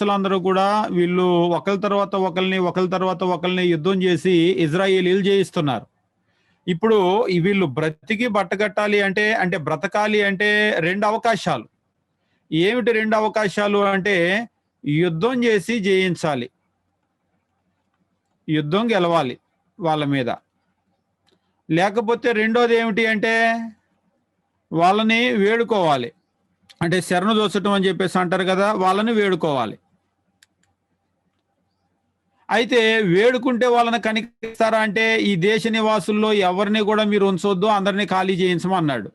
అందరూ కూడా వీళ్ళు ఒకరి తర్వాత ఒకరిని ఒకరి తర్వాత ఒకరిని యుద్ధం చేసి ఇజ్రాయేలీలు జయిస్తున్నారు ఇప్పుడు వీళ్ళు బ్రతికి బట్టగట్టాలి అంటే అంటే బ్రతకాలి అంటే రెండు అవకాశాలు. ఏమిటి రెండు అవకాశాలు అంటే యుద్ధం చేసి జయించాలి. యుద్ధం గెలవాలి వాళ్ళ మీద. లేకపోతే రెండోది ఏమిటి అంటే వాళ్ళని వేడుకోవాలి. అంటే శరణు దోచటం అని చెప్పేసి అంటారు కదా వాళ్ళని వేడుకోవాలి. అయితే వేడుకుంటే వాళ్ళని కనిపిస్తారా అంటే ఈ దేశ నివాసుల్లో ఎవరిని కూడా మీరు ఉంచొద్దు అందరినీ ఖాళీ చేయించమన్నాడు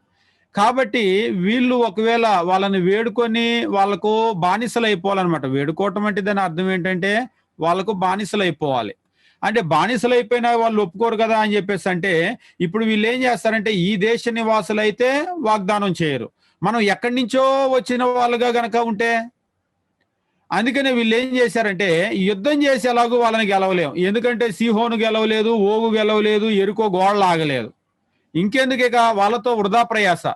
కాబట్టి వీళ్ళు ఒకవేళ వాళ్ళని వేడుకొని వాళ్ళకు బానిసలు అయిపోవాలన్నమాట వేడుకోవటం అంటే దాని అర్థం ఏంటంటే వాళ్ళకు బానిసలు అయిపోవాలి అంటే బానిసలు అయిపోయినా వాళ్ళు ఒప్పుకోరు కదా అని చెప్పేసి అంటే ఇప్పుడు వీళ్ళు ఏం చేస్తారంటే ఈ దేశ నివాసులు అయితే వాగ్దానం చేయరు. మనం ఎక్కడి నుంచో వచ్చిన వాళ్ళుగా గనక ఉంటే అందుకనే వీళ్ళు ఏం చేశారంటే యుద్ధం చేసేలాగూ వాళ్ళని గెలవలేము ఎందుకంటే సిహోను గెలవలేదు ఓగు గెలవలేదు ఎరుకో గోడలు ఆగలేదు. ఇంకెందుకు ఇక వాళ్ళతో వృధా ప్రయాస.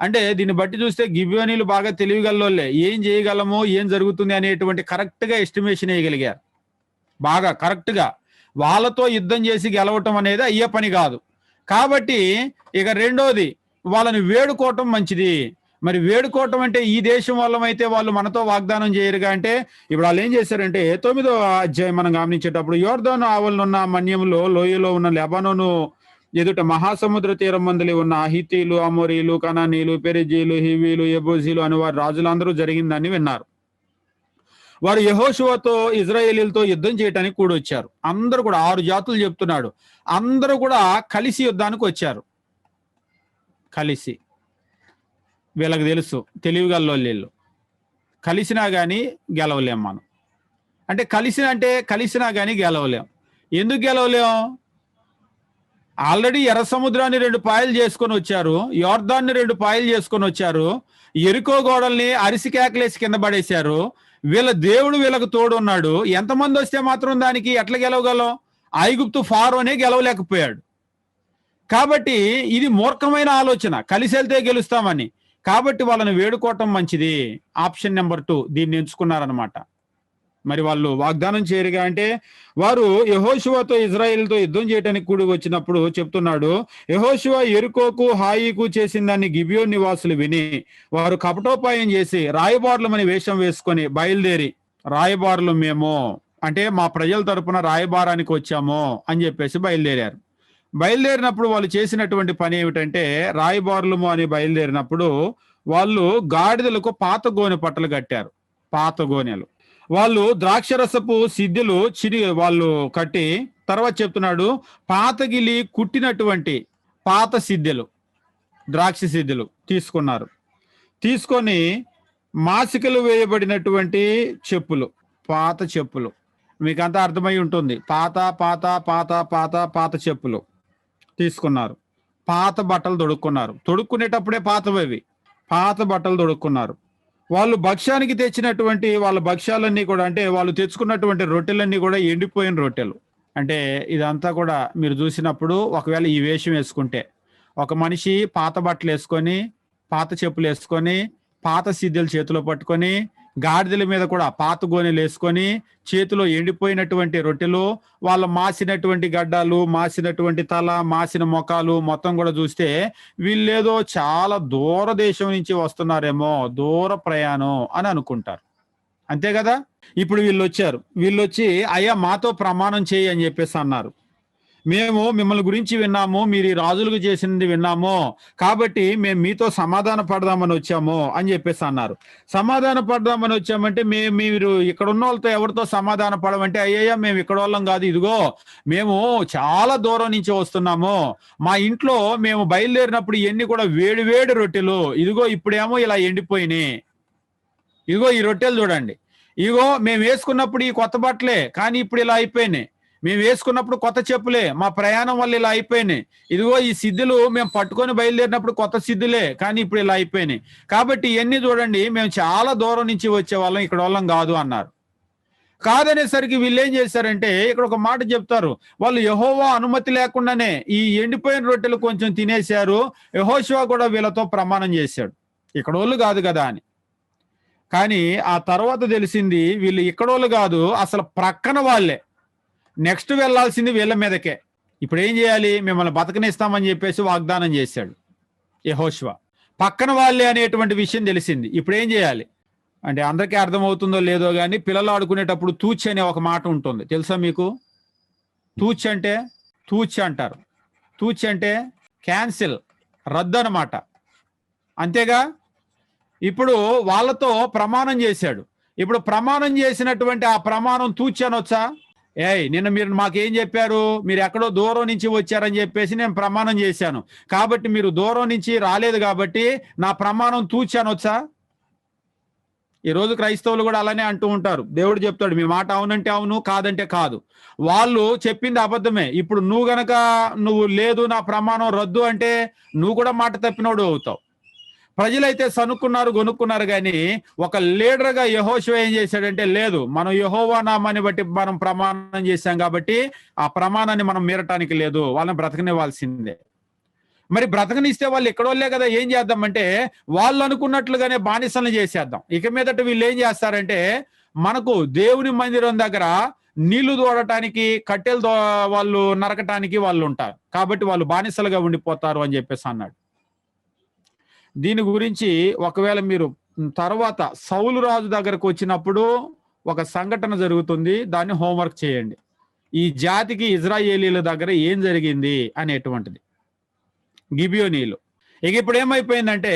అంటే దీన్ని బట్టి చూస్తే గిబ్యోనీలు బాగా తెలివిగల్లోలే ఏం చేయగలము ఏం జరుగుతుంది అనేటువంటి కరెక్ట్గా ఎస్టిమేషన్ వేయగలిగారు. బాగా కరెక్ట్గా. వాళ్ళతో యుద్ధం చేసి గెలవటం అనేది అయ్యే పని కాదు. కాబట్టి ఇక రెండోది వాళ్ళని వేడుకోవటం మంచిది. మరి వేడుకోవటం అంటే ఈ దేశం వాళ్ళమైతే వాళ్ళు మనతో వాగ్దానం చేయరుగా అంటే ఇప్పుడు వాళ్ళు ఏం చేశారంటే తొమ్మిదో అధ్యాయం మనం గమనించేటప్పుడు యోర్ధాను ఆవలనున్న మన్యంలో లోయలో ఉన్న లెబనోను ఎదుట మహాసముద్ర తీరం మందలి ఉన్న అహితీలు అమోరీలు కనానీలు పెరిజీలు హివీలు ఎబోజీలు అని వారి రాజులందరూ జరిగిందని విన్నారు. వారు యహోషువతో ఇజ్రాయేలీలతో యుద్ధం చేయడానికి కూడా వచ్చారు అందరూ కూడా ఆరు జాతులు చెప్తున్నాడు. అందరూ కూడా కలిసి యుద్ధానికి వచ్చారు. కలిసి. వీళ్ళకి తెలుసు. తెలివిగల్లో వీళ్ళు కలిసినా కానీ గెలవలేం మనం. అంటే కలిసిన అంటే కలిసినా కానీ గెలవలేం. ఎందుకు గెలవలేం? ఆల్రెడీ ఎర్ర సముద్రాన్ని రెండు పాయలు చేసుకొని వచ్చారు. యోర్దాన్ని రెండు పాయలు చేసుకొని వచ్చారు. ఎరుకో గోడల్ని అరిసి కేకలేసి కింద పడేశారు. వీళ్ళ దేవుడు వీళ్ళకు తోడు ఉన్నాడు ఎంతమంది వస్తే మాత్రం దానికి ఎట్లా గెలవగలం? ఐగుప్తు ఫారోనే గెలవలేకపోయాడు. కాబట్టి ఇది మూర్ఖమైన ఆలోచన. కలిసి వెళ్తే గెలుస్తామని. కాబట్టి వాళ్ళని వేడుకోవటం మంచిది. ఆప్షన్ నెంబర్ టూ దీన్ని ఎంచుకున్నారనమాట మరి వాళ్ళు వాగ్దానం చేయరుగా అంటే వారు యహోశివాతో ఇజ్రాయిల్తో యుద్ధం చేయడానికి కూడి వచ్చినప్పుడు చెప్తున్నాడు యహోశివ ఎరుకోకు హాయికు చేసిన దాన్ని గిబియో నివాసులు విని వారు కపటోపాయం చేసి రాయబారులమని వేషం వేసుకొని బయలుదేరి రాయబారులు మేము అంటే మా ప్రజల తరపున రాయబారానికి వచ్చాము అని చెప్పేసి బయలుదేరారు. బయలుదేరినప్పుడు వాళ్ళు చేసినటువంటి పని ఏమిటంటే రాయబారులము అని బయలుదేరినప్పుడు వాళ్ళు గాడిదలకు పాత గోనె పట్టలు కట్టారు. పాత గోనెలు. వాళ్ళు ద్రాక్షరసపు సిద్ధులు చిరి వాళ్ళు కట్టి తర్వాత చెప్తున్నాడు పాతగిలి కుట్టినటువంటి పాత సిద్ధులు ద్రాక్ష సిద్ధులు తీసుకున్నారు. తీసుకొని మాసికలు వేయబడినటువంటి చెప్పులు పాత చెప్పులు. మీకంతా అర్థమై ఉంటుంది. పాత పాత పాత పాత పాత చెప్పులు. తీసుకున్నారు. పాత బట్టలు తొడుక్కున్నారు. తొడుక్కునేటప్పుడే పాతవి అవి పాత బట్టలు తొడుక్కున్నారు. వాళ్ళు భక్ష్యానికి తెచ్చినటువంటి వాళ్ళ భక్ష్యాలన్నీ కూడా అంటే వాళ్ళు తెచ్చుకున్నటువంటి రొట్టెలన్నీ కూడా ఎండిపోయిన రొట్టెలు. అంటే ఇదంతా కూడా మీరు చూసినప్పుడు ఒకవేళ ఈ వేషం వేసుకుంటే ఒక మనిషి పాత బట్టలు వేసుకొని పాత చెప్పులు వేసుకొని పాత సిద్ధులు చేతిలో పట్టుకొని గాడిదల మీద కూడా పాత గోనెలు వేసుకొని చేతిలో ఎండిపోయినటువంటి రొట్టెలు వాళ్ళ మాసినటువంటి గడ్డాలు మాసినటువంటి తల మాసిన మొఖాలు మొత్తం కూడా చూస్తే వీళ్ళేదో చాలా దూర దేశం నుంచి వస్తున్నారేమో దూర ప్రయాణం అని అనుకుంటారు. అంతే కదా? ఇప్పుడు వీళ్ళు వచ్చారు. వీళ్ళు వచ్చి అయ్యా మాతో ప్రమాణం చేయి అని చెప్పేసి అన్నారు. మేము మిమ్మల్ని గురించి విన్నాము మీరు ఈ రాజులకు చేసింది విన్నాము కాబట్టి మేము మీతో సమాధాన పడదామని వచ్చాము అని చెప్పేసి అన్నారు. సమాధాన పడదామని వచ్చామంటే మేము మీరు ఇక్కడ ఉన్న వాళ్ళతో ఎవరితో సమాధాన పడమంటే అయ్యయ్యా మేము ఇక్కడ వాళ్ళం కాదు ఇదిగో మేము చాలా దూరం నుంచి వస్తున్నాము. మా ఇంట్లో మేము బయలుదేరినప్పుడు ఇవన్నీ కూడా వేడి వేడి రొట్టెలు. ఇదిగో ఇప్పుడేమో ఇలా ఎండిపోయినాయి. ఇదిగో ఈ రొట్టెలు చూడండి. ఇదిగో మేము వేసుకున్నప్పుడు ఈ కొత్త బట్టలే కానీ ఇప్పుడు ఇలా అయిపోయినాయి. మేము వేసుకున్నప్పుడు కొత్త చెప్పులే. మా ప్రయాణం వల్ల ఇలా అయిపోయినాయి. ఇదిగో ఈ సిద్ధులు మేము పట్టుకొని బయలుదేరినప్పుడు కొత్త సిద్ధులే కానీ ఇప్పుడు ఇలా అయిపోయినాయి. కాబట్టి ఇవన్నీ చూడండి మేము చాలా దూరం నుంచి వచ్చే వాళ్ళం ఇక్కడ వాళ్ళం కాదు అన్నారు. కాదనేసరికి వీళ్ళు ఏం చేశారంటే ఇక్కడ ఒక మాట చెప్తారు. వాళ్ళు యహోవా అనుమతి లేకుండానే ఈ ఎండిపోయిన రొట్టెలు కొంచెం తినేశారు. యహోశివా కూడా వీళ్ళతో ప్రమాణం చేశాడు. ఇక్కడ వాళ్ళు కాదు కదా అని. కానీ ఆ తర్వాత తెలిసింది వీళ్ళు ఇక్కడోళ్ళు కాదు అసలు ప్రక్కన వాళ్ళే. నెక్స్ట్ వెళ్ళాల్సింది వీళ్ళ మీదకే. ఇప్పుడు ఏం చేయాలి? మిమ్మల్ని బతకనిస్తామని చెప్పేసి వాగ్దానం చేశాడు యహోష్వ. పక్కన వాళ్ళే అనేటువంటి విషయం తెలిసింది. ఇప్పుడు ఏం చేయాలి? అంటే అందరికీ అర్థమవుతుందో లేదో కానీ పిల్లలు ఆడుకునేటప్పుడు తూచి అనే ఒక మాట ఉంటుంది. తెలుసా మీకు? తూచి అంటే తూచి అంటారు. తూచి అంటే క్యాన్సిల్ రద్దు అనమాట అంతేగా? ఇప్పుడు వాళ్ళతో ప్రమాణం చేశాడు. ఇప్పుడు ప్రమాణం చేసినటువంటి ఆ ప్రమాణం తూచి అనొచ్చా? ఏయ్ నిన్న మీరు మాకేం చెప్పారు? మీరు ఎక్కడో దూరం నుంచి వచ్చారని చెప్పేసి నేను ప్రమాణం చేశాను. కాబట్టి మీరు దూరం నుంచి రాలేదు కాబట్టి నా ప్రమాణం తూచాను వచ్చా? ఈ రోజు క్రైస్తవులు కూడా అలానే అంటూ ఉంటారు. దేవుడు చెప్తాడు మీ మాట అవునంటే అవును కాదంటే కాదు. వాళ్ళు చెప్పింది అబద్ధమే. ఇప్పుడు నువ్వు గనక నువ్వు లేదు నా ప్రమాణం రద్దు అంటే నువ్వు కూడా మాట తప్పినోడు అవుతావు. ప్రజలైతే సనుక్కున్నారు కొనుక్కున్నారు కానీ ఒక లీడర్గా యహోశివ ఏం చేశాడంటే లేదు మనం యహోవా నామాన్ని బట్టి మనం ప్రమాణం చేశాం కాబట్టి ఆ ప్రమాణాన్ని మనం మీరటానికి లేదు వాళ్ళని బ్రతకనివ్వాల్సిందే. మరి బ్రతకనిస్తే వాళ్ళు ఎక్కడోళ్ళే కదా ఏం చేద్దామంటే వాళ్ళు అనుకున్నట్లుగానే బానిసలు చేసేద్దాం. ఇక మీదట వీళ్ళు ఏం చేస్తారంటే మనకు దేవుని మందిరం దగ్గర నీళ్ళు తోడటానికి కట్టెలు వాళ్ళు నరకటానికి వాళ్ళు ఉంటారు. కాబట్టి వాళ్ళు బానిసలుగా ఉండిపోతారు అని చెప్పేసి అన్నాడు. దీని గురించి ఒకవేళ మీరు తర్వాత సౌలు రాజు దగ్గరకు వచ్చినప్పుడు ఒక సంఘటన జరుగుతుంది దాన్ని హోంవర్క్ చేయండి. ఈ జాతికి ఇజ్రాయేలీల దగ్గర ఏం జరిగింది అనేటువంటిది. గిబియోనీలు ఇక ఇప్పుడు ఏమైపోయిందంటే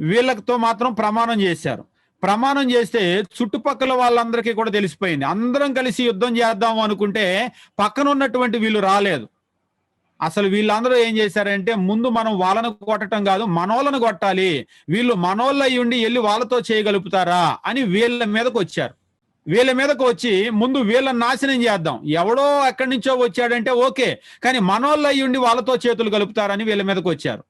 వీళ్ళతో మాత్రం ప్రమాణం చేశారు. ప్రమాణం చేస్తే చుట్టుపక్కల వాళ్ళందరికీ కూడా తెలిసిపోయింది. అందరం కలిసి యుద్ధం చేద్దాం అనుకుంటే పక్కన ఉన్నటువంటి వీళ్ళు రాలేదు. అసలు వీళ్ళందరూ ఏం చేశారంటే ముందు మనం వాళ్ళను కొట్టడం కాదు మనోళ్ళను కొట్టాలి. వీళ్ళు మనోళ్ళ ఉండి వెళ్ళి వాళ్ళతో చేయగలుగుతారా అని వీళ్ళ మీదకు వచ్చారు. వీళ్ళ మీదకు వచ్చి ముందు వీళ్ళని నాశనం చేద్దాం. ఎవడో ఎక్కడి నుంచో వచ్చాడంటే ఓకే కానీ మనోళ్ళై ఉండి వాళ్ళతో చేతులు కలుపుతారని వీళ్ళ మీదకు వచ్చారు.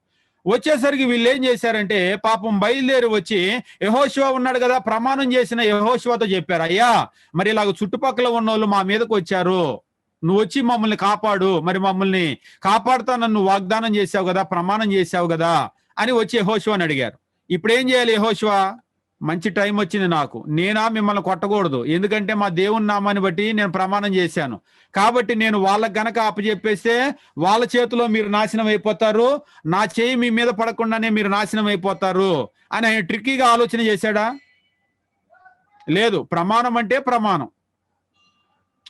వచ్చేసరికి వీళ్ళు ఏం చేశారంటే పాపం బయలుదేరి వచ్చి యహోశివ ఉన్నాడు కదా ప్రమాణం చేసిన యహోశివతో చెప్పారు అయ్యా మరి ఇలాగ చుట్టుపక్కల ఉన్న వాళ్ళు మా మీదకు వచ్చారు. నువ్వు వచ్చి మమ్మల్ని కాపాడు. మరి మమ్మల్ని కాపాడుతా నన్ను వాగ్దానం చేసావు కదా ప్రమాణం చేశావు కదా అని వచ్చి యహోశివ అని అడిగారు. ఇప్పుడు ఏం చేయాలి యహోశివ మంచి టైం వచ్చింది నాకు. నేనా మిమ్మల్ని కొట్టకూడదు. ఎందుకంటే మా దేవుని నామాన్ని బట్టి నేను ప్రమాణం చేశాను. కాబట్టి నేను వాళ్ళకి గనక అప్పచెప్పేస్తే వాళ్ళ చేతిలో మీరు నాశనం అయిపోతారు. నా చేయి మీ మీద పడకుండానే మీరు నాశనం అయిపోతారు. అని ఆయన ట్రిక్కీగా ఆలోచన చేశాడా? లేదు. ప్రమాణం అంటే ప్రమాణం.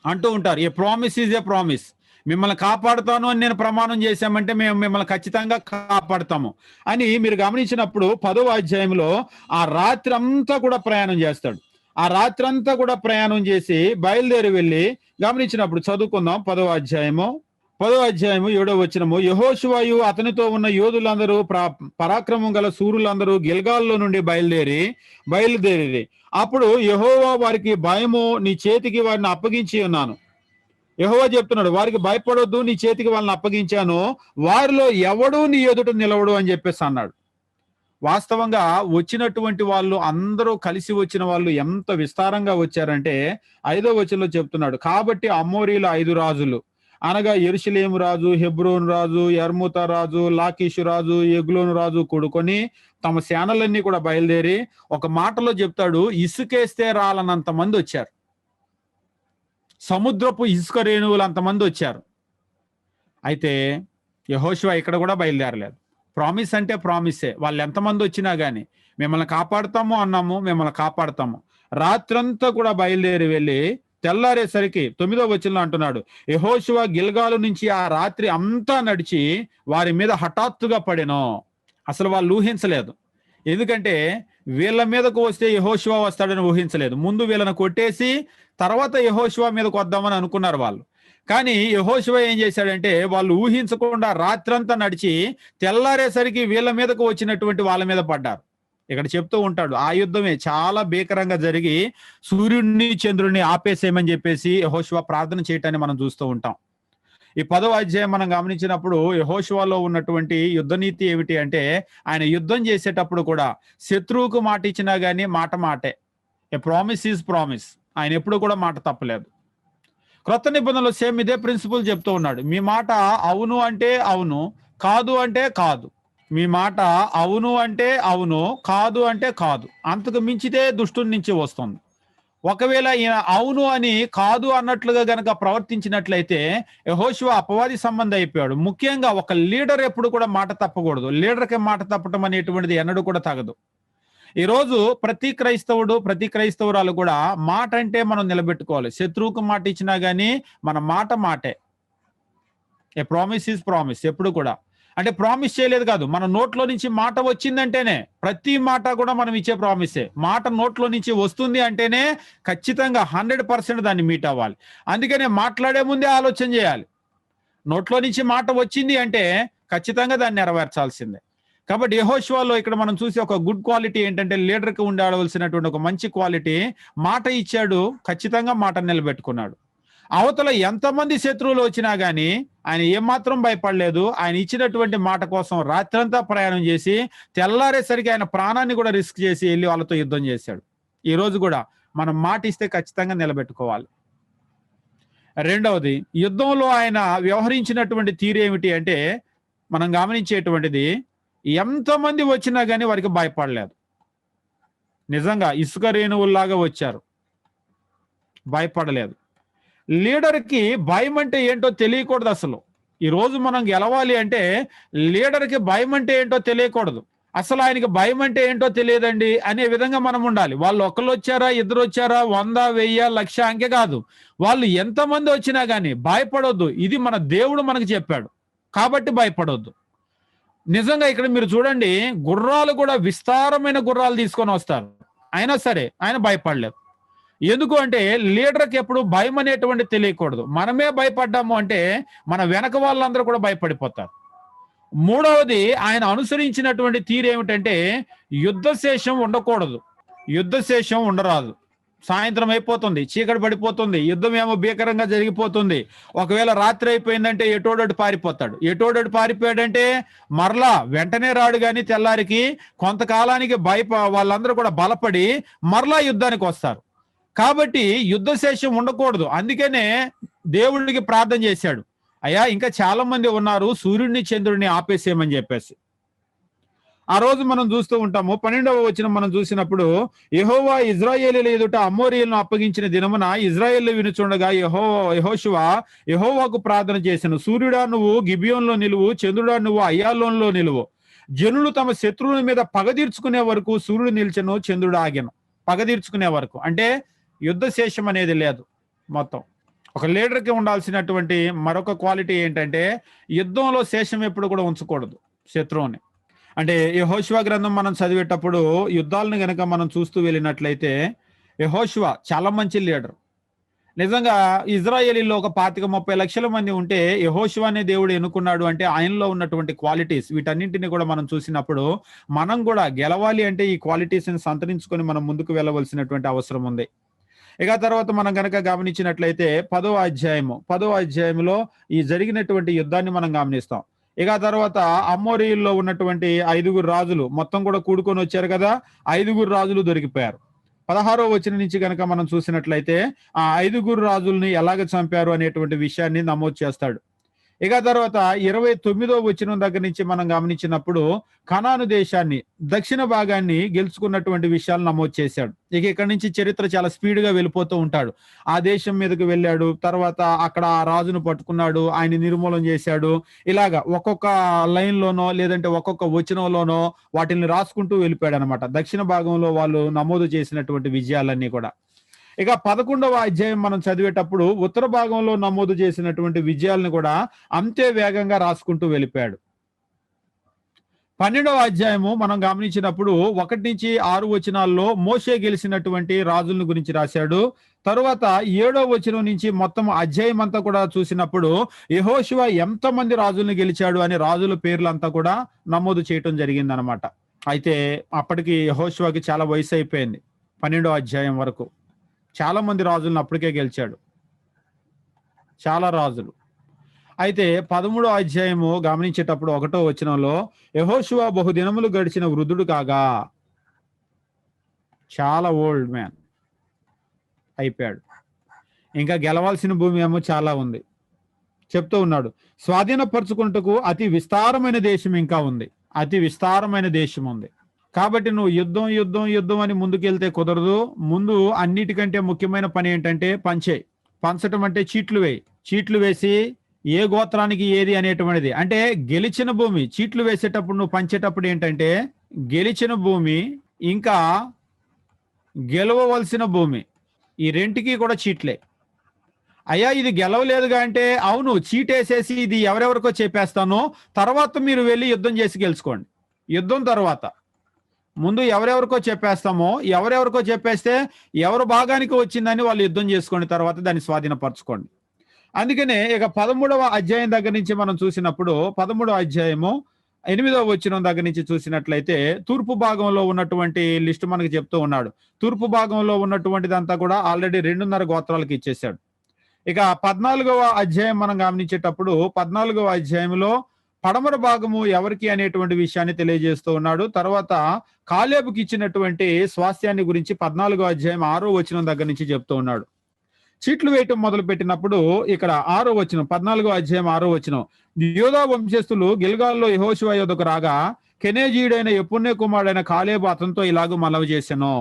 అంటూ ఉంటారు. A promise is a promise మిమ్మల్ని కాపాడుతాను అని నేను ప్రమాణం చేశామంటే మేము మిమ్మల్ని ఖచ్చితంగా కాపాడతాము. అని మీరు గమనించినప్పుడు పదవ అధ్యాయంలో ఆ రాత్రి అంతా కూడా ప్రయాణం చేస్తాడు. ఆ రాత్రి అంతా కూడా ప్రయాణం చేసి బయలుదేరి వెళ్ళి గమనించినప్పుడు చదువుకుందాం పదవ అధ్యాయము. పదో అధ్యాయము ఏడో వచ్చినము యహోశివాయు అతనితో ఉన్న యోధులందరూ ప్రా- పరాక్రమం గల సూరులందరూ గిల్గాల్లో నుండి బయలుదేరి బయలుదేరి అప్పుడు యహోవా వారికి భయము నీ చేతికి వారిని అప్పగించి ఉన్నాను. యహోవా చెప్తున్నాడు వారికి భయపడొద్దు నీ చేతికి వాళ్ళని అప్పగించాను. వారిలో ఎవడూ నీ ఎదుట నిలవడు అని చెప్పేసి అన్నాడు. వాస్తవంగా వచ్చినటువంటి వాళ్ళు అందరూ కలిసి వచ్చిన వాళ్ళు ఎంత విస్తారంగా వచ్చారంటే ఐదో వచనంలో చెప్తున్నాడు కాబట్టి అమ్మోరీలు ఐదు రాజులు అనగా ఎరుషలేము రాజు హెబ్రోన్ రాజు యర్ముత రాజు లాకీషు రాజు ఎగ్లోను రాజు కూడుకొని తమ సేనలన్నీ కూడా బయలుదేరి ఒక మాటలో చెప్తాడు ఇసుకేస్తే రాలనంత మంది వచ్చారు. సముద్రపు ఇసుక రేణువులు అంతమంది వచ్చారు. అయితే యహోశివ ఇక్కడ కూడా బయలుదేరలేదు. ప్రామిస్ అంటే ప్రామిసే. వాళ్ళు ఎంతమంది వచ్చినా కానీ మిమ్మల్ని కాపాడతాము అన్నాము మిమ్మల్ని కాపాడతాము. రాత్రంతా కూడా బయలుదేరి వెళ్ళి తెల్లారేసరికి తొమ్మిదో వచ్చిన అంటున్నాడు యహోశివ గిల్గాలు నుంచి ఆ రాత్రి అంతా నడిచి వారి మీద హఠాత్తుగా పడెను. అసలు వాళ్ళు ఊహించలేదు. ఎందుకంటే వీళ్ళ మీదకు వస్తే యహోశివ వస్తాడని ఊహించలేదు. ముందు వీళ్ళని కొట్టేసి తర్వాత యహోశివ మీదకు వద్దామని అనుకున్నారు వాళ్ళు. కానీ యహోశివ ఏం చేశాడంటే వాళ్ళు ఊహించకుండా రాత్రంతా నడిచి తెల్లారేసరికి వీళ్ళ మీదకు వచ్చినటువంటి వాళ్ళ మీద పడ్డారు. ఇక్కడ చెప్తూ ఉంటాడు ఆ యుద్ధమే చాలా భీకరంగా జరిగి సూర్యుడిని చంద్రుడిని ఆపేసేయమని చెప్పేసి యహోశివ ప్రార్థన చేయటాన్ని మనం చూస్తూ ఉంటాం. ఈ పదవ అధ్యాయం మనం గమనించినప్పుడు యహోశివాలో ఉన్నటువంటి యుద్ధ నీతి ఏమిటి అంటే ఆయన యుద్ధం చేసేటప్పుడు కూడా శత్రువుకు మాట ఇచ్చినా గానీ మాట మాటే. ఏ ప్రామిస్ ఈజ్ ప్రామిస్ ఆయన ఎప్పుడు కూడా మాట తప్పలేదు. క్రొత్త నిబంధనలో సేమ్ ఇదే ప్రిన్సిపల్ చెప్తూ ఉన్నాడు. మీ మాట అవును అంటే అవును కాదు అంటే కాదు. మీ మాట అవును అంటే అవును కాదు అంటే కాదు. అంతకు మించితే దుష్టుడి నుంచి వస్తుంది. ఒకవేళ ఈయన అవును అని కాదు అన్నట్లుగా గనక ప్రవర్తించినట్లయితే యహోశివ అపవాది సంబంధం అయిపోయాడు. ముఖ్యంగా ఒక లీడర్ ఎప్పుడు కూడా మాట తప్పకూడదు. లీడర్కి మాట తప్పటం అనేటువంటిది ఎన్నడూ కూడా తగదు. ఈరోజు ప్రతి క్రైస్తవుడు ప్రతి క్రైస్తవురాలు కూడా మాట అంటే మనం నిలబెట్టుకోవాలి. శత్రువుకు మాట ఇచ్చినా గానీ మన మాట మాటే. ఏ ప్రామిస్ ఈజ్ ప్రామిస్ ఎప్పుడు కూడా. అంటే ప్రామిస్ చేయలేదు కాదు. మన నోట్లో నుంచి మాట వచ్చిందంటేనే ప్రతి మాట కూడా మనం ఇచ్చే ప్రామిసే. మాట నోట్లో నుంచి వస్తుంది అంటేనే ఖచ్చితంగా హండ్రెడ్ పర్సెంట్ దాన్ని మీట్ అవ్వాలి. అందుకనే మాట్లాడే ముందే ఆలోచన చేయాలి. నోట్లో నుంచి మాట వచ్చింది అంటే ఖచ్చితంగా దాన్ని నెరవేర్చాల్సిందే. కాబట్టి యహోష్వాలో ఇక్కడ మనం చూసి ఒక గుడ్ క్వాలిటీ ఏంటంటే లీడర్కి ఉండవలసినటువంటి ఒక మంచి క్వాలిటీ మాట ఇచ్చాడు ఖచ్చితంగా మాట నిలబెట్టుకున్నాడు. అవతల ఎంతమంది శత్రువులు వచ్చినా కానీ ఆయన ఏమాత్రం భయపడలేదు. ఆయన ఇచ్చినటువంటి మాట కోసం రాత్రంతా ప్రయాణం చేసి తెల్లారేసరికి ఆయన ప్రాణాన్ని కూడా రిస్క్ చేసి వెళ్ళి వాళ్ళతో యుద్ధం చేశాడు. ఈ రోజు కూడా మనం మాట ఇస్తే ఖచ్చితంగా నిలబెట్టుకోవాలి. రెండవది యుద్ధంలో ఆయన వ్యవహరించినటువంటి తీరు ఏమిటి అంటే మనం గమనించేటువంటిది ఎంతమంది వచ్చినా కానీ వారికి భయపడలేదు. నిజంగా ఇసుక రేణువుల్లాగా వచ్చారు. భయపడలేదు. లీడర్కి భయం అంటే ఏంటో తెలియకూడదు అసలు. ఈరోజు మనం గెలవాలి అంటే లీడర్కి భయం అంటే ఏంటో తెలియకూడదు. అసలు ఆయనకి భయం అంటే ఏంటో తెలియదండి అనే విధంగా మనం ఉండాలి. వాళ్ళు ఒకళ్ళు వచ్చారా ఇద్దరు వచ్చారా వంద వెయ్యి లక్ష అంకె కాదు. వాళ్ళు ఎంతమంది వచ్చినా కానీ భయపడొద్దు. ఇది మన దేవుడు మనకు చెప్పాడు. కాబట్టి భయపడొద్దు. నిజంగా ఇక్కడ మీరు చూడండి గుర్రాలు కూడా విస్తారమైన గుర్రాలు తీసుకొని వస్తారు. అయినా సరే ఆయన భయపడలేదు. ఎందుకు అంటే లీడర్కి ఎప్పుడు భయం అనేటువంటి తెలియకూడదు. మనమే భయపడ్డాము అంటే మన వెనక వాళ్ళందరూ కూడా భయపడిపోతారు. మూడవది ఆయన అనుసరించినటువంటి తీరు ఏమిటంటే యుద్ధశేషం ఉండకూడదు. యుద్ధశేషం ఉండరాదు. సాయంత్రం అయిపోతుంది చీకటి పడిపోతుంది యుద్ధం ఏమో భీకరంగా జరిగిపోతుంది. ఒకవేళ రాత్రి అయిపోయిందంటే ఎటోడోడు పారిపోతాడు. ఎటోడోడు పారిపోయాడంటే మరలా వెంటనే రాడు కానీ తెల్లారికి కొంతకాలానికి భయప వాళ్ళందరూ కూడా బలపడి మరలా యుద్ధానికి వస్తారు. కాబట్టి యుద్ధ శేషం ఉండకూడదు. అందుకనే దేవుడికి ప్రార్థన చేశాడు. అయ్యా ఇంకా చాలా మంది ఉన్నారు సూర్యుడిని చంద్రుడిని ఆపేసేయమని చెప్పేసి. ఆ రోజు మనం చూస్తూ ఉంటాము పన్నెండవ వచ్చిన మనం చూసినప్పుడు యహోవా ఇజ్రాయేలీల ఎదుట అమ్మోరియలను అప్పగించిన దినమున ఇజ్రాయేల్ వినుచుండగా యహో యహోశివ యహోవాకు ప్రార్థన చేశాను. సూర్యుడా నువ్వు గిబియోన్లో నిలువు చంద్రుడా నువ్వు అయ్యాలోన్లో నిలువు. జనులు తమ శత్రువుల మీద పగ తీర్చుకునే వరకు సూర్యుడు నిలిచను చంద్రుడు ఆగెను. పగ తీర్చుకునే వరకు. అంటే యుద్ధ శేషం అనేది లేదు మొత్తం. ఒక లీడర్కి ఉండాల్సినటువంటి మరొక క్వాలిటీ ఏంటంటే యుద్ధంలో శేషం ఎప్పుడు కూడా ఉంచకూడదు శత్రువుని. అంటే యహోశివ గ్రంథం మనం చదివేటప్పుడు యుద్ధాలను గనక మనం చూస్తూ వెళ్ళినట్లయితే యహోశివ చాలా మంచి లీడర్. నిజంగా ఇజ్రాయేలీలో ఒక పాతిక ముప్పై లక్షల మంది ఉంటే యహోశివ అనే దేవుడు ఎన్నుకున్నాడు అంటే ఆయనలో ఉన్నటువంటి క్వాలిటీస్ వీటన్నింటిని కూడా మనం చూసినప్పుడు మనం కూడా గెలవాలి అంటే ఈ క్వాలిటీస్ని సంతరించుకొని మనం ముందుకు వెళ్ళవలసినటువంటి అవసరం ఉంది. ఇక తర్వాత మనం గనక గమనించినట్లయితే పదో అధ్యాయము పదో అధ్యాయంలో ఈ జరిగినటువంటి యుద్ధాన్ని మనం గమనిస్తాం. ఇక తర్వాత అమ్మోరియుల్లో ఉన్నటువంటి ఐదుగురు రాజులు మొత్తం కూడా కూడుకొని వచ్చారు కదా ఐదుగురు రాజులు దొరికిపోయారు. పదహారో వచ్చిన నుంచి కనుక మనం చూసినట్లయితే ఆ ఐదుగురు రాజుల్ని ఎలాగ చంపారు అనేటువంటి విషయాన్ని నమోదు చేస్తాడు. ఇక తర్వాత ఇరవై తొమ్మిదో వచ్చిన దగ్గర నుంచి మనం గమనించినప్పుడు కనాను దేశాన్ని దక్షిణ భాగాన్ని గెలుచుకున్నటువంటి విషయాలు నమోదు చేశాడు. ఇక ఇక్కడ నుంచి చరిత్ర చాలా స్పీడ్గా వెళ్ళిపోతూ ఉంటాడు. ఆ దేశం మీదకి వెళ్ళాడు తర్వాత అక్కడ ఆ రాజును పట్టుకున్నాడు ఆయన నిర్మూలన చేశాడు. ఇలాగా ఒక్కొక్క లైన్లోనో లేదంటే ఒక్కొక్క వచనంలోనో వాటిని రాసుకుంటూ వెళ్ళిపోయాడు అనమాట దక్షిణ భాగంలో వాళ్ళు నమోదు చేసినటువంటి విజయాలన్నీ కూడా. ఇక పదకొండవ అధ్యాయం మనం చదివేటప్పుడు ఉత్తర భాగంలో నమోదు చేసినటువంటి విజయాలను కూడా అంతే వేగంగా రాసుకుంటూ వెళ్ళిపోయాడు. పన్నెండవ అధ్యాయము మనం గమనించినప్పుడు ఒకటి నుంచి ఆరు వచనాల్లో మోషే గెలిచినటువంటి రాజులను గురించి రాశాడు. తరువాత ఏడో వచనం నుంచి మొత్తం అధ్యాయం అంతా కూడా చూసినప్పుడు యహోశివ ఎంతమంది మంది రాజుల్ని గెలిచాడు అని రాజుల పేర్లంతా కూడా నమోదు చేయటం జరిగిందనమాట అయితే అప్పటికి యహోశివకి చాలా వయసు అయిపోయింది పన్నెండో అధ్యాయం వరకు. చాలా మంది రాజులను అప్పటికే గెలిచాడు. చాలా రాజులు. అయితే పదమూడో అధ్యాయము గమనించేటప్పుడు ఒకటో వచనంలో యహోశివ బహుదినములు గడిచిన వృద్ధుడు కాగా చాలా ఓల్డ్ మ్యాన్ అయిపోయాడు. ఇంకా గెలవాల్సిన భూమి ఏమో చాలా ఉంది. చెప్తూ ఉన్నాడు స్వాధీనపరచుకుంటకు అతి విస్తారమైన దేశం ఇంకా ఉంది. అతి విస్తారమైన దేశం ఉంది. కాబట్టి నువ్వు యుద్ధం యుద్ధం యుద్ధం అని ముందుకెళ్తే కుదరదు. ముందు అన్నిటికంటే ముఖ్యమైన పని ఏంటంటే పంచే. పంచటం అంటే చీట్లు వేయి. చీట్లు వేసి ఏ గోత్రానికి ఏది అనేటువంటిది. అంటే గెలిచిన భూమి చీట్లు వేసేటప్పుడు నువ్వు పంచేటప్పుడు ఏంటంటే గెలిచిన భూమి ఇంకా గెలవవలసిన భూమి. ఈ రెంటికి కూడా చీట్లే. అయ్యా ఇది గెలవలేదుగా అంటే అవును చీటేసేసి ఇది ఎవరెవరికో చెప్పేస్తాను తర్వాత మీరు వెళ్ళి యుద్ధం చేసి గెలుచుకోండి. యుద్ధం తర్వాత. ముందు ఎవరెవరికో చెప్పేస్తామో ఎవరెవరికో చెప్పేస్తే ఎవరు భాగానికి వచ్చిందని వాళ్ళు యుద్ధం చేసుకోండి తర్వాత దాన్ని స్వాధీనపరచుకోండి. అందుకనే ఇక పదమూడవ అధ్యాయం దగ్గర నుంచి మనం చూసినప్పుడు పదమూడవ అధ్యాయము ఎనిమిదవ వచ్చిన దగ్గర నుంచి చూసినట్లయితే తూర్పు భాగంలో ఉన్నటువంటి లిస్ట్ మనకు చెప్తూ ఉన్నాడు. తూర్పు భాగంలో ఉన్నటువంటిదంతా కూడా ఆల్రెడీ రెండున్నర గోత్రాలకు ఇచ్చేసాడు ఇక పద్నాలుగవ అధ్యాయం మనం గమనించేటప్పుడు పద్నాలుగవ అధ్యాయంలో పడమర భాగము ఎవరికి అనేటువంటి విషయాన్ని తెలియజేస్తూ ఉన్నాడు. తర్వాత కాలేబుకి ఇచ్చినటువంటి స్వాస్థ్యాన్ని గురించి పద్నాలుగో అధ్యాయం ఆరో వచనం దగ్గర నుంచి చెప్తూ ఉన్నాడు. చీట్లు వేయటం మొదలు పెట్టినప్పుడు ఇక్కడ ఆరో వచనం పద్నాలుగో అధ్యాయం ఆరో వచనం. యోధా వంశస్థులు గిల్గాల్లో యహోశివ యోధకు రాగా కెనేజీయుడైన ఎప్పుణ్య కుమారుడైన కాలేబు అతనితో ఇలాగూ మనవి చేశాను.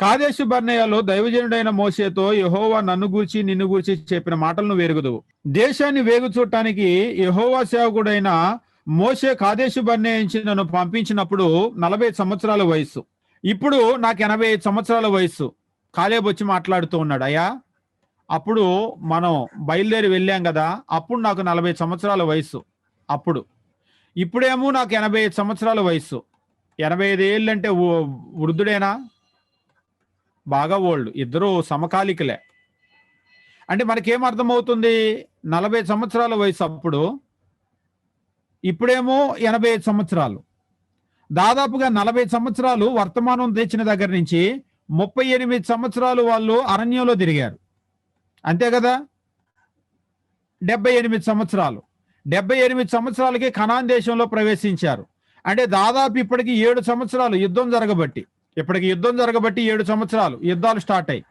కాదేశు బర్ణయాలో దైవజనుడైన మోసేతో యహోవా నన్ను గూర్చి నిన్ను గూర్చి చెప్పిన మాటలను వేరుగుదు దేశాన్ని వేగు చూడటానికి యహోవా సేవకుడైన మోసే కాదేశు బర్ణయించి నన్ను పంపించినప్పుడు నలభై సంవత్సరాల వయస్సు. ఇప్పుడు నాకు ఎనభై ఐదు సంవత్సరాల వయస్సు. కాలేబ్ వచ్చి మాట్లాడుతూ ఉన్నాడు అయ్యా అప్పుడు మనం బయలుదేరి వెళ్ళాం కదా అప్పుడు నాకు నలభై సంవత్సరాల వయస్సు. అప్పుడు. ఇప్పుడేమో నాకు ఎనభై ఐదు సంవత్సరాల వయస్సు. ఎనభై ఐదు ఏళ్ళు అంటే వృద్ధుడేనా? బాగా ఓల్డ్. ఇద్దరు సమకాలికలే. అంటే మనకేం అర్థమవుతుంది? నలభై సంవత్సరాల వయసు అప్పుడు ఇప్పుడేమో ఎనభై ఐదు సంవత్సరాలు. దాదాపుగా నలభై సంవత్సరాలు వర్తమానం తెచ్చిన దగ్గర నుంచి ముప్పై ఎనిమిది సంవత్సరాలు వాళ్ళు అరణ్యంలో తిరిగారు. అంతే కదా? డెబ్బై ఎనిమిది సంవత్సరాలు. డెబ్బై ఎనిమిది సంవత్సరాలకి కనాన్ దేశంలో ప్రవేశించారు. అంటే దాదాపు ఇప్పటికి ఏడు సంవత్సరాలు యుద్ధం జరగబట్టి. ఇప్పటికి యుద్ధం జరగబట్టి ఏడు సంవత్సరాలు. యుద్ధాలు స్టార్ట్ అయ్యి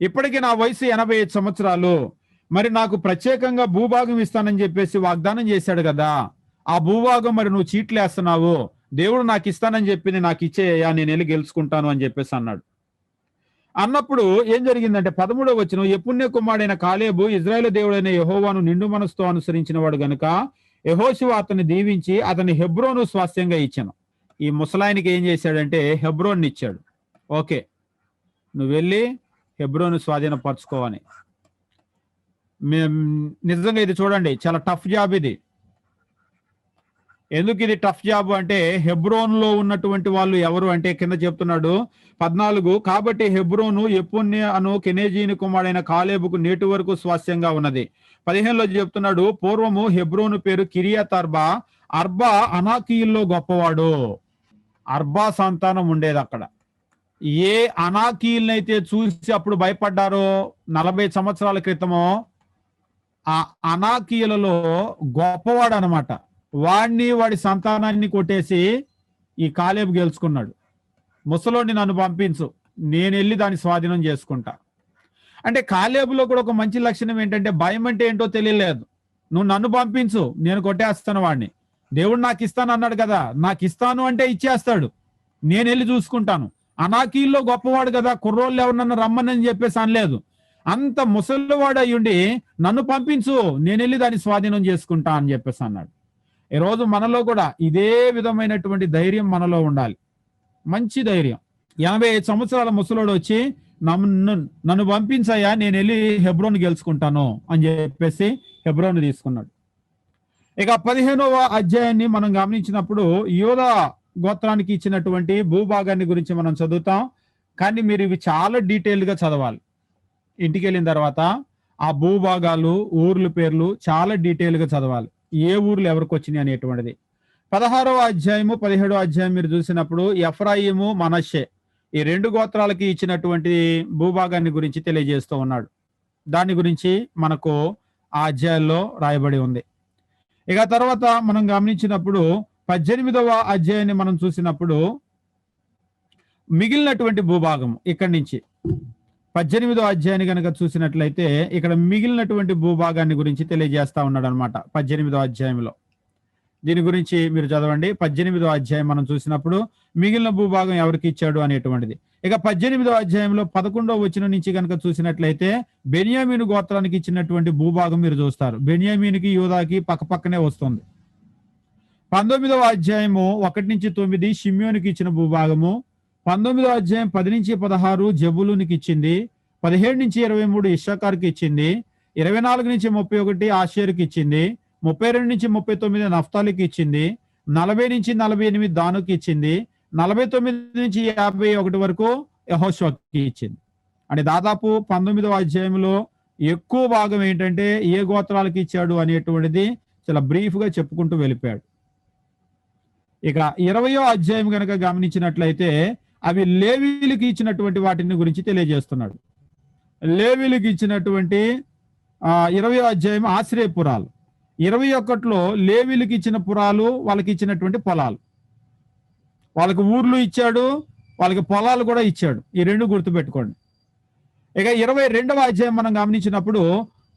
ఇప్పటికి నా వయసు ఎనభై ఐదు సంవత్సరాలు. మరి నాకు ప్రత్యేకంగా భూభాగం ఇస్తానని చెప్పేసి వాగ్దానం చేశాడు కదా. ఆ భూభాగం మరి నువ్వు చీట్లు వేస్తున్నావు దేవుడు నాకు ఇస్తానని చెప్పి నాకు ఇచ్చేయ్యా నేను వెళ్ళి గెలుచుకుంటాను అని చెప్పేసి అన్నాడు. అన్నప్పుడు ఏం జరిగిందంటే పదమూడో వచ్చిన ఎపుణ్య కుమారుడైన కాలేబు ఇజ్రాయేల్ దేవుడైన యహోవాను నిండు మనసుతో అనుసరించిన వాడు గనుక యహోశివ అతన్ని దీవించి అతని హెబ్రోను స్వాస్థ్యంగా ఇచ్చాను. ఈ ముసలాయనికి ఏం చేశాడంటే హెబ్రోన్ ఇచ్చాడు. ఓకే నువ్వు వెళ్ళి హెబ్రోన్ స్వాధీనపరచుకోవని. నిజంగా ఇది చూడండి చాలా టఫ్ జాబ్ ఇది. ఎందుకు ఇది టఫ్ జాబ్ అంటే హెబ్రోన్లో ఉన్నటువంటి వాళ్ళు ఎవరు అంటే కింద చెప్తున్నాడు పద్నాలుగు కాబట్టి హెబ్రోను ఎప్పుణ్య అను కెనేజీని కుమారుడైన కాలేబుకు నేటి వరకు స్వాస్థ్యంగా ఉన్నది. పదిహేనులో చెప్తున్నాడు పూర్వము హెబ్రోను పేరు కిరియా అర్బా అర్బా అనాకీయుల్లో గొప్పవాడు. అర్బా సంతానం ఉండేది అక్కడ. ఏ అనాకీయులనైతే చూసి అప్పుడు భయపడ్డారో నలభై సంవత్సరాల క్రితమో ఆ అనాకీయులలో గొప్పవాడు అనమాట వాడిని వాడి సంతానాన్ని కొట్టేసి ఈ కాలేబు గెలుచుకున్నాడు. ముసలోని నన్ను పంపించు నేను వెళ్ళి దాన్ని స్వాధీనం చేసుకుంటా. అంటే కాలేబులో కూడా ఒక మంచి లక్షణం ఏంటంటే భయం అంటే ఏంటో తెలియలేదు. నువ్వు నన్ను పంపించు నేను కొట్టేస్తాను వాడిని దేవుడు నాకు ఇస్తాను అన్నాడు కదా. నాకు ఇస్తాను అంటే ఇచ్చేస్తాడు. నేను వెళ్ళి చూసుకుంటాను. అనాకీల్లో గొప్పవాడు కదా. కుర్రోళ్ళు ఎవరినన్నా రమ్మని చెప్పేసి అనలేదు. అంత ముసలివాడు అయ్యుండి నన్ను పంపించు నేను వెళ్ళి దాన్ని స్వాధీనం చేసుకుంటా అని చెప్పేసి అన్నాడు. ఈ రోజు మనలో కూడా ఇదే విధమైనటువంటి ధైర్యం మనలో ఉండాలి. మంచి ధైర్యం. ఎనభై ఐదు సంవత్సరాల ముసలోడు వచ్చి నన్ను నన్ను పంపించయ్యా నేను వెళ్ళి హెబ్రోన్ గెలుచుకుంటాను అని చెప్పేసి హెబ్రోన్ తీసుకున్నాడు. ఇక పదిహేనవ అధ్యాయాన్ని మనం గమనించినప్పుడు యోధ గోత్రానికి ఇచ్చినటువంటి భూభాగాన్ని గురించి మనం చదువుతాం. కానీ మీరు ఇవి చాలా డీటెయిల్గా చదవాలి. ఇంటికి వెళ్ళిన తర్వాత ఆ భూభాగాలు ఊర్ల పేర్లు చాలా డీటెయిల్గా చదవాలి. ఏ ఊర్లు ఎవరికి వచ్చినాయి అనేటువంటిది. పదహారవ అధ్యాయము పదిహేడవ అధ్యాయం మీరు చూసినప్పుడు ఎఫ్రాయిము మనషే ఈ రెండు గోత్రాలకి ఇచ్చినటువంటి భూభాగాన్ని గురించి తెలియజేస్తూ ఉన్నాడు. దాని గురించి మనకు ఆ అధ్యాయంలో రాయబడి ఉంది. ఇక తర్వాత మనం గమనించినప్పుడు పద్దెనిమిదవ అధ్యాయాన్ని మనం చూసినప్పుడు మిగిలినటువంటి భూభాగం ఇక్కడి నుంచి. పద్దెనిమిదో అధ్యాయాన్ని కనుక చూసినట్లయితే ఇక్కడ మిగిలినటువంటి భూభాగాన్ని గురించి తెలియజేస్తా ఉన్నాడు అనమాట పద్దెనిమిదో అధ్యాయంలో. దీని గురించి మీరు చదవండి. పద్దెనిమిదో అధ్యాయం మనం చూసినప్పుడు మిగిలిన భూభాగం ఎవరికి ఇచ్చాడు అనేటువంటిది. ఇక పద్దెనిమిదో అధ్యాయంలో పదకొండో వచ్చిన నుంచి కనుక చూసినట్లయితే బెనియామీను గోత్రానికి ఇచ్చినటువంటి భూభాగం మీరు చూస్తారు. బెనియామీనికి యూదాకి పక్కపక్కనే వస్తుంది. పంతొమ్మిదవ అధ్యాయము ఒకటి నుంచి తొమ్మిది షిమ్యోనికి ఇచ్చిన భూభాగము. పంతొమ్మిదవ అధ్యాయం పది నుంచి పదహారు జబులునికి ఇచ్చింది. పదిహేడు నుంచి ఇరవై మూడు ఇషాకార్కి ఇచ్చింది. ఇరవై నాలుగు నుంచి ముప్పై ఒకటి ఆషేర్కి ఇచ్చింది. ముప్పై రెండు నుంచి ముప్పై తొమ్మిది నఫ్తాలికి ఇచ్చింది. నలభై నుంచి నలభై ఎనిమిది దానుకి ఇచ్చింది. నలభై తొమ్మిది నుంచి యాభై ఒకటి వరకు యహోశ్వకి ఇచ్చింది. అంటే దాదాపు పంతొమ్మిదవ అధ్యాయంలో ఎక్కువ భాగం ఏంటంటే ఏ గోత్రాలకు ఇచ్చాడు అనేటువంటిది చాలా బ్రీఫ్గా చెప్పుకుంటూ వెళ్ళిపోయాడు. ఇక ఇరవయో అధ్యాయం కనుక గమనించినట్లయితే అవి లేవీలకు ఇచ్చినటువంటి వాటిని గురించి తెలియజేస్తున్నాడు. లేవీలకు ఇచ్చినటువంటి ఇరవయో అధ్యాయం ఆశ్రయ పురాలు. ఇరవై ఒకటిలో లేవీలకు ఇచ్చిన పురాలు వాళ్ళకి ఇచ్చినటువంటి పొలాలు వాళ్ళకి ఊర్లు ఇచ్చాడు వాళ్ళకి పొలాలు కూడా ఇచ్చాడు. ఈ రెండు గుర్తుపెట్టుకోండి. ఇక ఇరవై రెండవ అధ్యాయం మనం గమనించినప్పుడు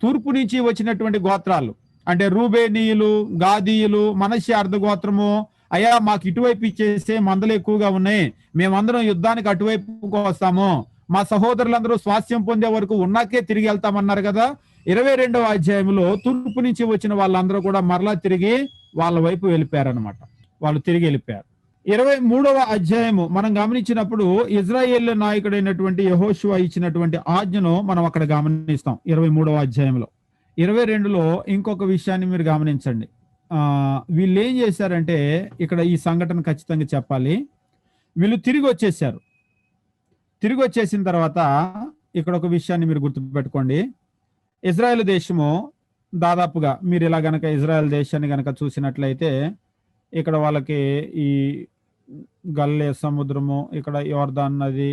తూర్పు నుంచి వచ్చినటువంటి గోత్రాలు అంటే రూబేనీయులు గాదీయులు మనస్య అర్ధగోత్రము అయ్యా మాకు ఇటువైపు ఇచ్చేస్తే మందలు ఎక్కువగా ఉన్నాయి మేమందరం యుద్ధానికి అటువైపుకు వస్తాము. మా సహోదరులందరూ స్వాస్థ్యం పొందే వరకు ఉన్నాకే తిరిగి వెళ్తామన్నారు కదా. ఇరవై రెండవ అధ్యాయంలో తూర్పు నుంచి వచ్చిన వాళ్ళందరూ కూడా మరలా తిరిగి వాళ్ళ వైపు వెళ్ళిపోయారనమాట వాళ్ళు తిరిగి వెళ్ళిపోయారు. ఇరవై మూడవ అధ్యాయము. మనం గమనించినప్పుడు ఇజ్రాయేల్ నాయకుడైనటువంటి యహోషువ ఇచ్చినటువంటి ఆజ్ఞను మనం అక్కడ గమనిస్తాం ఇరవై మూడవ అధ్యాయంలో. ఇరవై రెండులో ఇంకొక విషయాన్ని మీరు గమనించండి. వీళ్ళు ఏం చేశారంటే ఇక్కడ ఈ సంఘటన ఖచ్చితంగా చెప్పాలి. వీళ్ళు తిరిగి వచ్చేసారు తిరిగి వచ్చేసిన తర్వాత ఇక్కడ ఒక విషయాన్ని మీరు గుర్తుపెట్టుకోండి. ఇజ్రాయెల్ దేశము దాదాపుగా మీరు ఇలా గనక ఇజ్రాయెల్ దేశాన్ని గనక చూసినట్లయితే ఇక్కడ వాళ్ళకి ఈ గల్లే సముద్రము ఇక్కడ యోర్దాన్ నది.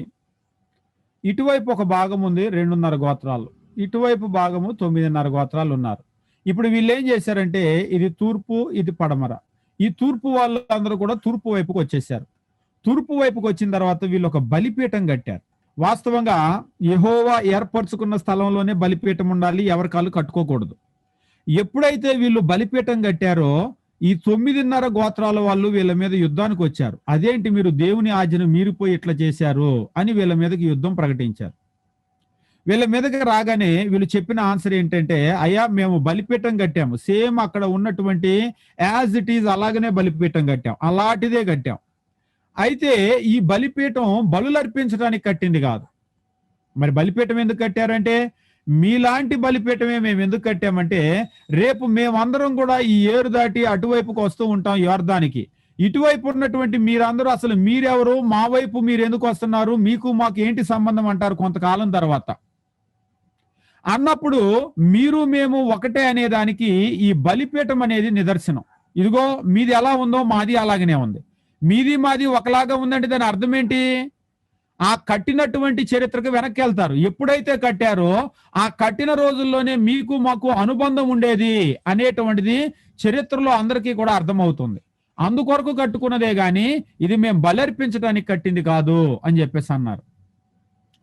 ఇటువైపు ఒక భాగం ఉంది రెండున్నర గోత్రాలు. ఇటువైపు భాగము తొమ్మిదిన్నర గోత్రాలు ఉన్నారు. ఇప్పుడు వీళ్ళు ఏం చేశారంటే ఇది తూర్పు ఇది పడమర. ఈ తూర్పు వాళ్ళందరూ కూడా తూర్పు వైపుకి వచ్చేసారు తూర్పు వైపుకు వచ్చిన తర్వాత వీళ్ళు ఒక బలిపీఠం కట్టారు. వాస్తవంగా యహోవా ఏర్పరచుకున్న స్థలంలోనే బలిపీఠం ఉండాలి ఎవరి కాళ్ళు కట్టుకోకూడదు. ఎప్పుడైతే వీళ్ళు బలిపీఠం కట్టారో ఈ తొమ్మిదిన్నర గోత్రాల వాళ్ళు వీళ్ళ మీద యుద్ధానికి వచ్చారు. అదేంటి మీరు దేవుని ఆజ్ఞను మీరిపోయి ఇట్లా చేశారు అని వీళ్ళ మీదకి యుద్ధం ప్రకటించారు. వీళ్ళ మీదకి రాగానే వీళ్ళు చెప్పిన ఆన్సర్ ఏంటంటే అయ్యా మేము బలిపీఠం కట్టాము. సేమ్ అక్కడ ఉన్నటువంటి యాజ్ ఇట్ ఈజ్ అలాగనే బలిపీఠం కట్టాం. అలాంటిదే కట్టాం. అయితే ఈ బలిపీఠం బలులు అర్పించడానికి కట్టింది కాదు. మరి బలిపీఠం ఎందుకు కట్టారంటే మీలాంటి బలిపీఠమే మేము ఎందుకు కట్టామంటే రేపు మేమందరం కూడా ఈ ఏరు దాటి అటువైపుకు వస్తూ ఉంటాం యోర్దానికి. ఇటువైపు ఉన్నటువంటి మీరందరూ అసలు మీరెవరు? మా వైపు మీరు ఎందుకు వస్తున్నారు? మీకు మాకు ఏంటి సంబంధం అంటారు కొంతకాలం తర్వాత. అన్నప్పుడు మీరు మేము ఒకటే అనే దానికి ఈ బలిపీఠం అనేది నిదర్శనం. ఇదిగో మీది ఎలా ఉందో మాది అలాగనే ఉంది. మీది మాది ఒకలాగా ఉందంటే దాని అర్థం ఏంటి? ఆ కట్టినటువంటి చరిత్రకు వెనక్కి వెళ్తారు ఎప్పుడైతే కట్టారో ఆ కట్టిన రోజుల్లోనే మీకు మాకు అనుబంధం ఉండేది అనేటువంటిది చరిత్రలో అందరికీ కూడా అర్థమవుతుంది. అందుకొరకు కట్టుకున్నదే గాని ఇది మేము బలర్పించడానికి కట్టింది కాదు అని చెప్పేసి అన్నారు.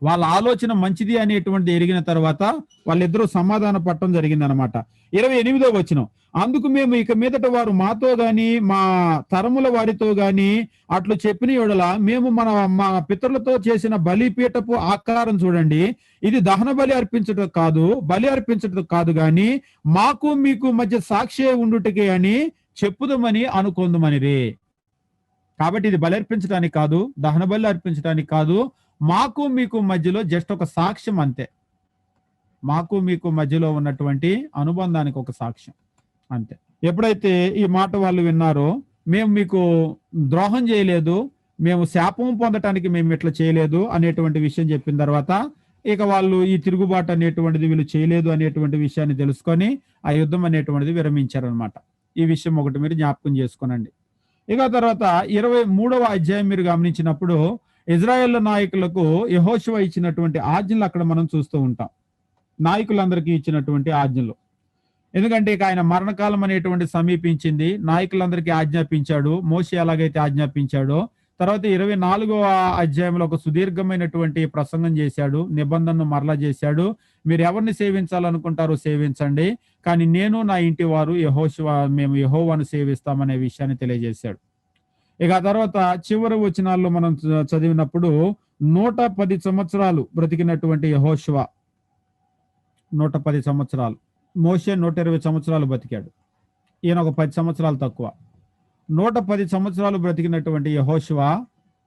వాళ్ళ ఆలోచన మంచిది అనేటువంటి ఎరిగిన తర్వాత వాళ్ళిద్దరూ సమాధాన పట్టడం జరిగింది అనమాట ఇరవై ఎనిమిదో వచనం. అందుకు మేము ఇక మీదట వారు మాతో గాని మా తరముల వారితో గాని అట్లు చెప్పిన ఎడల మేము మన మా పితరులతో చేసిన బలిపీఠపు ఆకారం చూడండి. ఇది దహన బలి అర్పించటం కాదు బలి అర్పించటం కాదు గాని మాకు మీకు మధ్య సాక్షి ఉండుటకే అని చెప్పుదమని అనుకుందమనిరే. కాబట్టి ఇది బలి అర్పించడానికి కాదు దహన బలి అర్పించడానికి కాదు మాకు మీకు మధ్యలో జస్ట్ ఒక సాక్ష్యం అంతే. మాకు మీకు మధ్యలో ఉన్నటువంటి అనుబంధానికి ఒక సాక్ష్యం అంతే. ఎప్పుడైతే ఈ మాట వాళ్ళు విన్నారో మేము మీకు ద్రోహం చేయలేదు మేము శాపం పొందటానికి మేము ఇట్లా చేయలేదు అనేటువంటి విషయం చెప్పిన తర్వాత ఇక వాళ్ళు ఈ తిరుగుబాటు అనేటువంటిది వీళ్ళు చేయలేదు అనేటువంటి విషయాన్ని తెలుసుకొని ఆ యుద్ధం అనేటువంటిది విరమించారనమాట ఈ విషయం ఒకటి మీరు జ్ఞాపకం చేసుకోనండి. ఇక తర్వాత ఇరవై మూడవ అధ్యాయం మీరు గమనించినప్పుడు ఇజ్రాయెల్ నాయకులకు యహోశివ ఇచ్చినటువంటి ఆజ్ఞలు అక్కడ మనం చూస్తూ ఉంటాం. నాయకులందరికీ ఇచ్చినటువంటి ఆజ్ఞలు. ఎందుకంటే ఇక ఆయన మరణకాలం అనేటువంటి సమీపించింది. నాయకులందరికీ ఆజ్ఞాపించాడు. మోషి ఎలాగైతే ఆజ్ఞాపించాడో తర్వాత ఇరవై నాలుగవ అధ్యాయంలో ఒక సుదీర్ఘమైనటువంటి ప్రసంగం చేశాడు. నిబంధనను మరలా చేశాడు. మీరు ఎవరిని సేవించాలనుకుంటారో సేవించండి. కానీ నేను నా ఇంటి వారు యహోశివ మేము యహోవాను సేవిస్తామనే విషయాన్ని తెలియజేశాడు. ఇక ఆ తర్వాత చివరి వచనాల్లో మనం చదివినప్పుడు నూట పది సంవత్సరాలు బ్రతికినటువంటి యహోశివ నూట పది సంవత్సరాలు. మోషే నూట ఇరవై సంవత్సరాలు బతికాడు ఈయన ఒక పది సంవత్సరాలు తక్కువ. నూట పది సంవత్సరాలు బ్రతికినటువంటి యహోశివ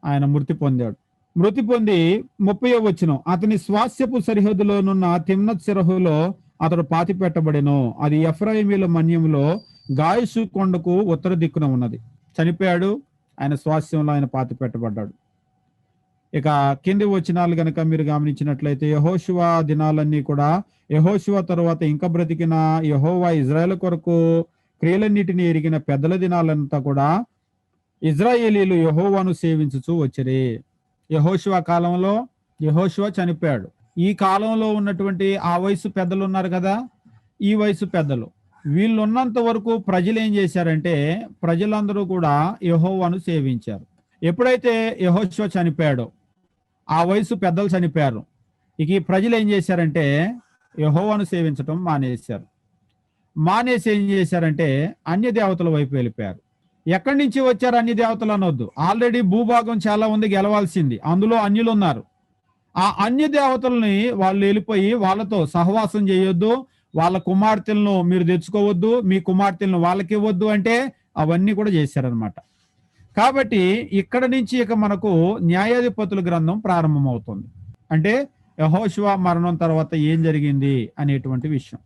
ఆయన మృతి పొందాడు. మృతి పొంది ముప్పై వచ్చిన అతని స్వాస్యపు సరిహద్దులోనున్న తిమ్నత్ సిరహులో అతడు పాతి పెట్టబడెను అది ఎఫ్రాయిమీల మన్యంలో గాయసు కొండకు ఉత్తర దిక్కున ఉన్నది. చనిపోయాడు ఆయన స్వాస్థ్యంలో ఆయన పాతి పెట్టబడ్డాడు. ఇక కింది వచనాలు గనక మీరు గమనించినట్లయితే యహోశివ దినాలన్నీ కూడా యహోశివ తర్వాత ఇంకా బ్రతికిన యహోవా ఇజ్రాయెల్ కొరకు క్రియలన్నిటిని ఎరిగిన పెద్దల దినాలంతా కూడా ఇజ్రాయేలీలు యహోవాను సేవించుచూ వచ్చిరి. యహోశివ కాలంలో యహోశివ చనిపోయాడు. ఈ కాలంలో ఉన్నటువంటి ఆ వయసు పెద్దలు ఉన్నారు కదా? ఈ వయసు పెద్దలు. వీళ్ళు ఉన్నంత వరకు ప్రజలు ఏం చేశారంటే ప్రజలందరూ కూడా యహోవాను సేవించారు. ఎప్పుడైతే యహోశివ చనిపోయాడో ఆ వయసు పెద్దలు చనిపోయారు. ఇక ఈ ప్రజలు ఏం చేశారంటే యహోవాను సేవించటం మానేశారు. మానేసి ఏం చేశారంటే అన్య దేవతల వైపు వెళ్ళిపోయారు. ఎక్కడి నుంచి వచ్చారు అన్ని దేవతలు అనొద్దు. ఆల్రెడీ భూభాగం చాలా ఉంది గెలవాల్సింది. అందులో అన్యులు ఉన్నారు ఆ అన్య దేవతల్ని వాళ్ళు వెళ్ళిపోయి వాళ్ళతో సహవాసం చేయొద్దు వాళ్ళ కుమార్తెలను మీరు తెచ్చుకోవద్దు మీ కుమార్తెలను వాళ్ళకి ఇవ్వద్దు అంటే అవన్నీ కూడా చేశారనమాట కాబట్టి ఇక్కడ నుంచి ఇక మనకు న్యాయాధిపతుల గ్రంథం ప్రారంభమవుతుంది. అంటే యహోశివ మరణం తర్వాత ఏం జరిగింది అనేటువంటి విషయం.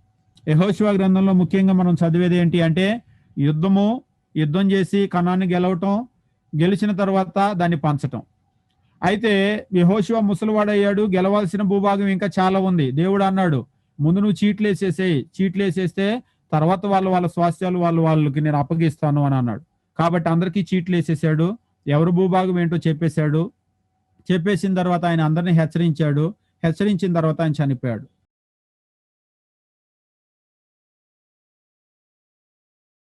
యహోశివ గ్రంథంలో ముఖ్యంగా మనం చదివేది ఏంటి అంటే యుద్ధము యుద్ధం చేసి కణాన్ని గెలవటం గెలిచిన తర్వాత దాన్ని పంచటం. అయితే యహోశివ ముసలివాడయ్యాడు గెలవాల్సిన భూభాగం ఇంకా చాలా ఉంది. దేవుడు అన్నాడు ముందు నువ్వు చీట్లు వేసేసేయి. చీట్లు వేసేస్తే తర్వాత వాళ్ళ వాళ్ళ స్వాస్థ్యాలు వాళ్ళు వాళ్ళకి నేను అప్పగిస్తాను అని అన్నాడు. కాబట్టి అందరికీ చీట్లు వేసేసాడు. ఎవరు భూభాగం ఏంటో చెప్పేశాడు. చెప్పేసిన తర్వాత ఆయన అందరిని హెచ్చరించాడు. హెచ్చరించిన తర్వాత ఆయన చనిపోయాడు.